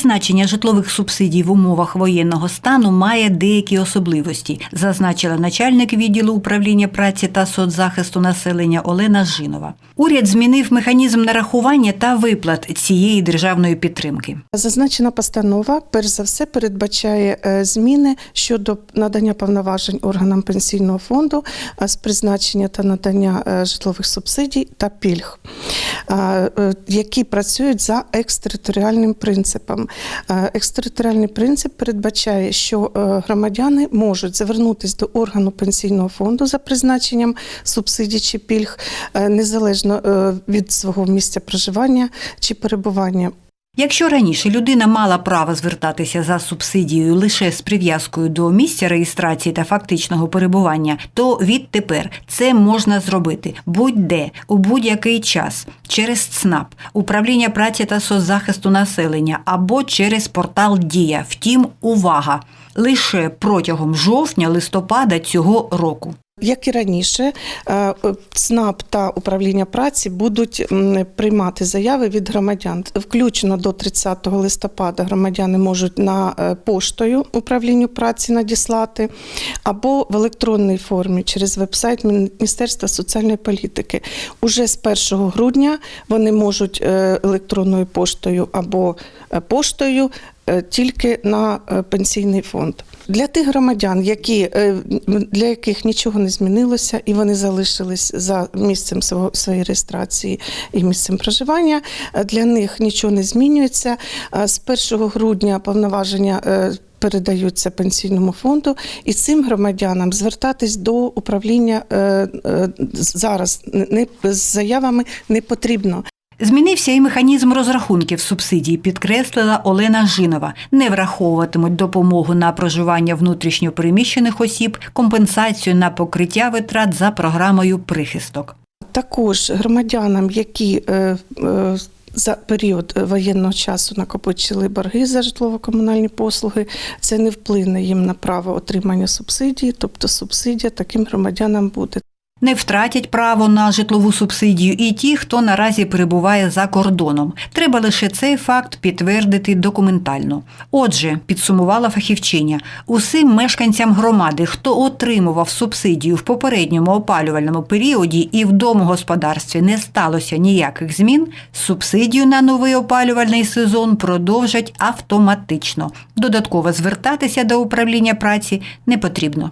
Призначення житлових субсидій в умовах воєнного стану має деякі особливості, зазначила начальник відділу управління праці та соцзахисту населення Олена Жинова. Уряд змінив механізм нарахування та виплат цієї державної підтримки. Зазначена постанова, перш за все, передбачає е, зміни щодо надання повноважень органам пенсійного фонду е, з призначення та надання е, житлових субсидій та пільг, які працюють за екстериторіальним принципом. Е, Екстериторіальний принцип передбачає, що е, громадяни можуть звернутися до органу пенсійного фонду за призначенням субсидій чи пільг е, незалежно від свого місця проживання чи перебування. Якщо раніше людина мала право звертатися за субсидією лише з прив'язкою до місця реєстрації та фактичного перебування, то відтепер це можна зробити будь-де у будь-який час через ЦНАП, управління праці та соцзахисту населення або через портал Дія. Втім, увага! Лише протягом жовтня-листопада цього року. Як і раніше, е, ЦНАП та управління праці будуть приймати заяви від громадян. Включно до 30 листопада громадяни можуть на е, поштою управлінню праці надіслати або в електронній формі через вебсайт Міністерства соціальної політики. Уже з 1 грудня вони можуть е, електронною поштою або поштою тільки на пенсійний фонд. Для тих громадян, які, е, для яких нічого не змінилося, і вони залишились за місцем свого- своєї реєстрації і місцем проживання, е, для них нічого не змінюється. Е, З 1 грудня повноваження. Передаються пенсійному фонду, і цим громадянам звертатись до управління зараз не з заявами не потрібно. Змінився і механізм розрахунків субсидій, підкреслила Олена Жинова. Не враховуватимуть допомогу на проживання внутрішньо переміщених осіб, компенсацію на покриття витрат за програмою прихисток. Також громадянам, які е, е, за період воєнного часу накопичили борги за житлово-комунальні послуги, це не вплине їм на право отримання субсидії, тобто субсидія таким громадянам буде. Не втратять право на житлову субсидію і ті, хто наразі перебуває за кордоном. Треба лише цей факт підтвердити документально. Отже, підсумувала фахівчиня, усім мешканцям громади, хто отримував субсидію в попередньому опалювальному періоді і в домогосподарстві не сталося ніяких змін, субсидію на новий опалювальний сезон продовжать автоматично. Додатково звертатися до управління праці не потрібно.